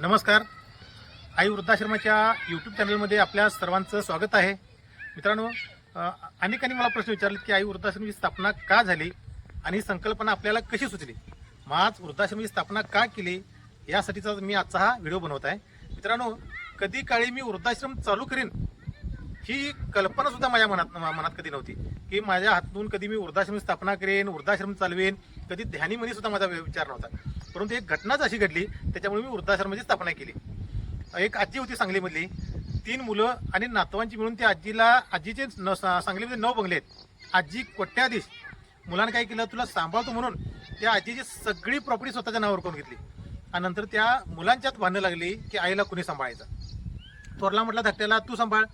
नमस्कार. आई वृद्धाश्रमाच्या यूट्यूब चॅनलमध्ये आपल्या सर्वांचं स्वागत आहे. मित्रांनो अनेकांनी मला प्रश्न विचारले की आई वृद्धाश्रमाची स्थापना का झाली आणि ही संकल्पना आपल्याला कशी सुचली? माझ आज वृद्धाश्रमाची स्थापना का केली यासाठीचा मी आजचा हा व्हिडिओ बनवत आहे. मित्रांनो कधी काळी मी वृद्धाश्रम चालू करीन ही कल्पनासुद्धा माझ्या मनात मनात कधी नव्हती. की माझ्या हातून कधी मी वृद्धाश्रम स्थापना करेन वृद्धाश्रम चालवेन कधी ध्यानीमध्ये सुद्धा माझा विचार नव्हता. परंतु एक घटनाच अशी घडली त्याच्यामुळे मी वृद्धाश्रमाची स्थापना केली. एक आजी होती सांगलीमधली. तीन मुलं आणि नातवांची मिळून त्या आजीला आजीचे न सा- सांगलीमध्ये नऊ बंगले आहेत. आजी कोट्याधीश. मुलानं काय केलं तुला सांभाळतो म्हणून त्या आजीची सगळी प्रॉपर्टी स्वतःच्या नावावर करून घेतली. आणि नंतर त्या मुलांच्यात भांडणं लागली की आईला कुणी सांभाळायचं? थोरला म्हटलं धाकट्याला तू सांभाळ.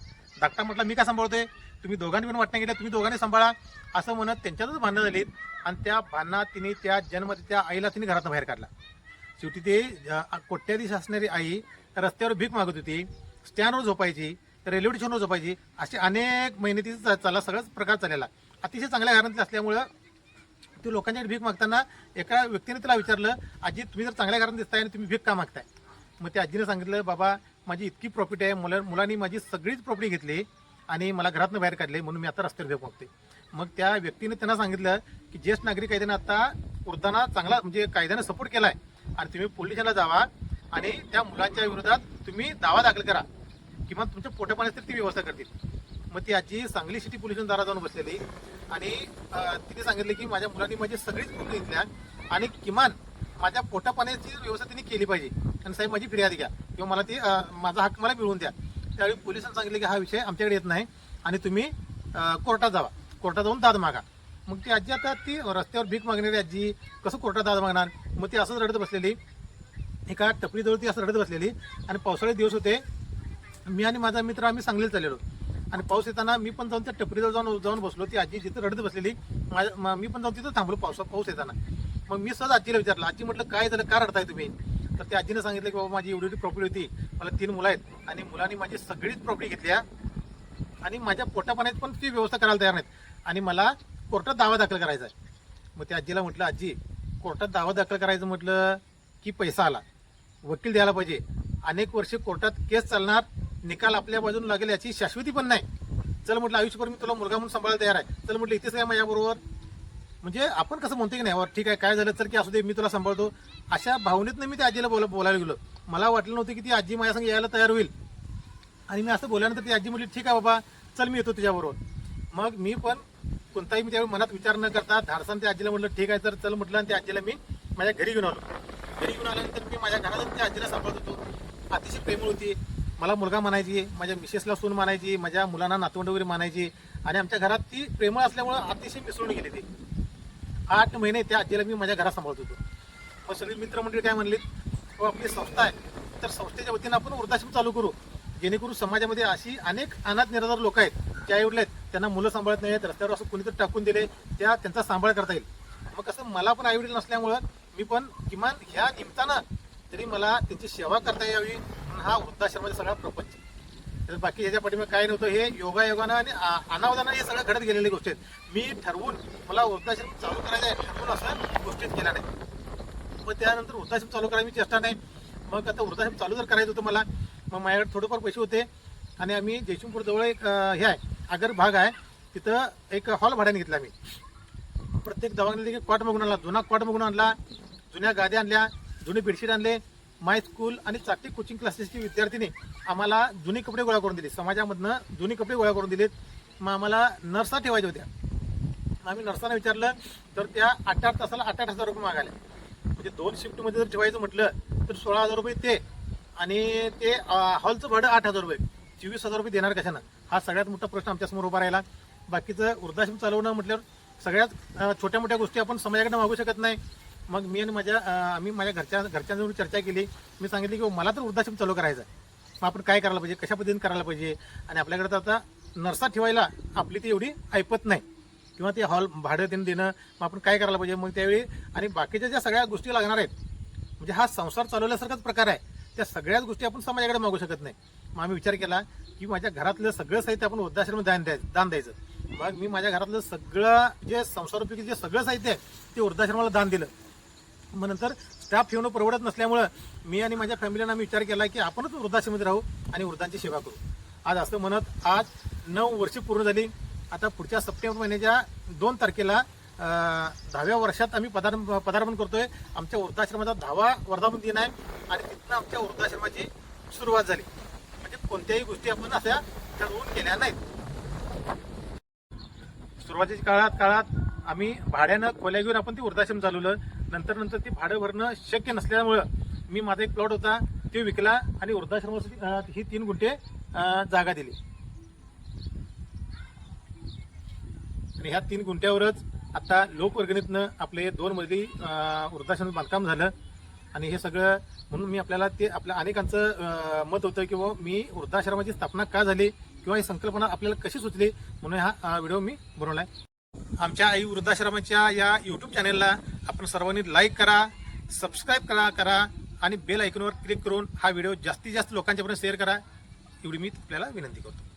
धाकटा म्हटलं मी का सांभाळतोय? तुम्ही दोघांनी पण वाटण्या गेल्या तुम्ही दोघांनी सांभाळा असं म्हणत त्यांच्यातच भांडणं झालीत. आणि त्या भांडणात तिने त्या जन्म त्या आईला तिने घरातून बाहेर काढला. शेवटी ते कोट्याधीश असणारी आई रस्त्यावर भीक मागत होती स्टँडवर झोपायची रेल्वे स्टेशनवर झोपायची असे अनेक महिने तिचा चालला सगळाच प्रकार चाललेला. अतिशय चांगल्या घरातली असल्यामुळं ती लोकांच्या भीक मागताना एका व्यक्तीने तिला विचारलं आजी तुम्ही जर चांगल्या घरात दिसताय आणि तुम्ही भीक का मागताय? मग त्या आजीने सांगितलं बाबा माझी इतकी प्रॉफिट आहे मुला मुलांनी माझी सगळीच प्रॉपर्टी घेतली आणि मला घरातनं बाहेर काढले म्हणून मी आता रस्त्यावर भीक मागते मग त्या व्यक्तीने त्यांना सांगितलं की ज्येष्ठ नागरिक कायद्याने आता वृद्धांना चांगला म्हणजे कायद्याने सपोर्ट केलाय. आणि तुम्ही पोलीस जावा आणि त्या मुलांच्या विरोधात तुम्ही दावा दाखल करा. किंवा तुमच्या पोटापाण्याची तरी ती व्यवस्था करतील. मग ती आजी सांगली सिटी पोलीस दारा जाऊन बसलेली. आणि तिने सांगितले की माझ्या मुलांनी माझी सगळीच पूर्ण घेतल्या आणि किमान माझ्या पोटापाण्याची व्यवस्था तिने केली पाहिजे. आणि साहेब माझी फिर्याद घ्या. किंवा मला ती माझा हक्क मला मिळवून द्या. त्यावेळी पोलिसांनी सांगितलं की हा विषय आमच्याकडे येत नाही आणि तुम्ही कोर्टात जावा. कोर्टात जाऊन दाद मागा. मग ती आजी आता ती रस्त्यावर भीक मागणारी आजी कसं कोर्टात दाद मागणार? मग ती असंच रडत बसलेली. एका टपरीजवळ ती असं रडत बसलेली. आणि पावसाळ्यात दिवस होते. मी आणि माझा मित्र आम्ही सांगलीला चाललेलो. आणि पाऊस येताना मी पण जाऊन त्या टपरीजवळ जाऊन जाऊन बसलो. ती आजी जिथं रडत बसलेली माझ्या मी पण जाऊन तिथं थांबलो पावसा पाऊस येताना. मग मी सहज आजीला विचारलं आजी म्हटलं काय झालं? का रडताय तुम्ही? तर त्या आजीने सांगितलं की बाबा माझी एवढी एवढी प्रॉपर्टी होती. मला तीन मुलं आहेत आणि मुलांनी माझी सगळीच प्रॉपर्टी घेतली आहे. आणि माझ्या पोटापाण्यात पण ती व्यवस्था करायला तयार नाहीत आणि मला कोर्टात दावा दाखल करायचा आहे. मग त्या आजीला म्हटलं आजी कोर्टात दावा दाखल करायचं म्हटलं की पैसा आला. वकील द्यायला पाहिजे. अनेक वर्षे कोर्टात केस चालणार. निकाल आपल्या बाजून लागेल याची शाश्वती पण नाही. चल म्हटलं आयुष्यभर मी तुला मुलगा म्हणून सांभाळायला तयार आहे. चल म्हटलं इथेच काय माझ्याबरोबर. म्हणजे आपण कसं म्हणतो की नाही ठीक आहे काय झालं तर की असू दे मी तुला सांभाळतो. अशा भावनेतनं मी त्या आजीला बोला बोलायला गेलो. मला वाटलं नव्हतं की ती आजी माझ्यासंग यायला तयार होईल. आणि मी असं बोलल्यानंतर ती आजी म्हटली ठीक आहे बाबा चल मी येतो तुझ्याबरोबर. मग मी पण कोणताही मी त्यावेळी मनात विचार न करता धाडसान त्या आजीला म्हटलं ठीक आहे तर चल म्हटलं आणि त्या आजीला मी माझ्या घरी घेऊन आलो. घरी घेऊन आल्यानंतर मी माझ्या घरात त्या आजीला सांभाळत होतो. अतिशय प्रेमळ होती. मला मुलगा मानायची माझ्या मिसेसला सून मानायची माझ्या मुलांना नातवंड वगैरे मानायची आणि आमच्या घरात ती प्रेमळ असल्यामुळं अतिशय मिसळून गेली ती. आठ महिने त्या आजीला मी माझ्या घरात सांभाळत होतो. मग सगळी मित्रमंडळी काय म्हणले व आपली संस्था आहे. तर संस्थेच्या वतीनं आपण वृद्धाश्रम चालू करू. जेणेकरून समाजामध्ये अशी अनेक अनाथ निराधार लोक आहेत ज्या आईवडले आहेत त्यांना मुलं सांभाळत नाहीत रस्त्यावर असं कुणीतरी टाकून दिले त्या त्यांचा सांभाळ करता येईल. मग कसं मला पण आईवडील नसल्यामुळं मी पण किमान ह्या निमित्तानं तरी मला त्यांची सेवा करता यावी. हा वृद्धाश्रमाचा सगळा प्रपंच. तर बाकी याच्या पाठीमा काय नव्हतं हे योगायोगानं आणि अनावधानं हे सगळं घडत गेलेली गोष्ट आहेत. मी ठरवून मला वृद्धाश्रम चालू करायचं आहे ठरवून असं गोष्टीत केल्या नाही. मग त्यानंतर वृद्धाश्रम चालू करायची चेष्टा नाही. मग आता वृद्धाश्रम चालू जर करायचं होतं मला मग माझ्याकडे थोडेफार पैसे होते. आणि आम्ही जयसिंगपूर जवळ एक हे आहे आगर भाग आहे. तिथं एक हॉल भाड्याने घेतला मी. प्रत्येक दवाखान्यात एक कॉट मागून आणला जुना कॉट मागून आणला जुन्या गाद्या आणल्या जुने बेडशीट आणले माय स्कूल आणि चाकटी कोचिंग क्लासेसची विद्यार्थिनी आम्हाला जुने कपडे गोळा करून दिले. समाजामधनं जुने कपडे गोळा करून दिलेत. मग आम्हाला नर्सा ठेवायच्या होत्या. आम्ही नर्सांना विचारलं तर त्या आठ आठ तासाला आठ आठ हजार रुपये मागायला म्हणजे दोन शिफ्टमध्ये जर ठेवायचं म्हटलं तर सोळा हजार रुपये ते आणि ते हॉलचं भाडं आठ हजार रुपये. चोवीस हजार रुपये देणार कशानं? हा सगळ्यात मोठा प्रश्न आमच्यासमोर उभा राहिला. बाकीचं वृद्धाश्रम चालवणं म्हटल्यावर सगळ्यात छोट्या मोठ्या गोष्टी आपण समाजाकडे मागू शकत नाही. मग मी आणि माझ्या आम्ही माझ्या घरच्या घरच्यांजवळ चर्चा केली. मी सांगितले की मला तर वृद्धाश्रम चालू करायचं आहे मग आपण काय करायला पाहिजे? कशा पद्धतीने करायला पाहिजे? आणि आपल्याकडे तर आता नर्सा ठेवायला आपली ती एवढी ऐपत नाही. किंवा ते हॉल भाडं त्यांनी देणं मग आपण काय करायला पाहिजे? मग त्यावेळी आणि बाकीच्या ज्या सगळ्या गोष्टी लागणार आहेत म्हणजे हा संसार चालवल्यासारखाच प्रकार आहे. त्या सगळ्याच गोष्टी आपण समाजाकडे मागू शकत नाही. मग आम्ही विचार केला की माझ्या घरातलं सगळं साहित्य आपण वृद्धाश्रम दान द्यायचं दान द्यायचं. मग मी माझ्या घरातलं सगळं जे संसारोपयोगी जे सगळं साहित्य आहे ते वृद्धाश्रमाला दान दिलं. मग नंतर स्टाफ ठेवणं परवडत नसल्यामुळं मी आणि माझ्या फॅमिलीनं आम्ही विचार केला की आपणच वृद्धाश्रमात राहू आणि वृद्धांची सेवा करू. आज असं म्हणत आज नऊ वर्ष पूर्ण झाली. आता पुढच्या सप्टेंबर महिन्याच्या दोन तारखेला दहाव्या वर्षात आम्ही पदार्पण पदार्पण करतोय. आमच्या वृद्धाश्रमाचा दहावा वर्धापन दिन आहे आणि तिथनं आमच्या वृद्धाश्रमाची सुरुवात झाली. म्हणजे कोणत्याही गोष्टी आपण अशा ठरवून केल्या नाहीत. सुरुवातीच्या काळात काळात आम्ही भाड्यानं खोल्या घेऊन आपण ती वृद्धाश्रम चालवलं. नंतर नंतर ते भाडं भरणं शक्य नसल्यामुळं मी माझा एक प्लॉट होता ते विकला आणि वृद्धाश्रमासाठी ही तीन गुंठे जागा दिली. आणि ह्या तीन गुंठ्यावरच आता लोकवर्गणीतनं आपले दोन मजली वृद्धाश्रम बांधकाम झालं. आणि हे सगळं म्हणून मी आपल्याला ते आपल्या अनेकांचं मत होतं की बुवा मी वृद्धाश्रमाची स्थापना का झाली? किंवा ही संकल्पना आपल्याला कशी सुचली? म्हणून हा व्हिडिओ मी बनवला आहे आमच्या आई वृद्धाश्रमाच्या या यूट्यूब चॅनेलला आपण सर्वांनी लाईक करा सबस्क्राईब करा करा आणि बेल आयकॉनवर क्लिक करून हा व्हिडिओ जास्तीत जास्त लोकांच्यापर्यंत शेअर करा. एवढी मी आपल्याला विनंती करतो.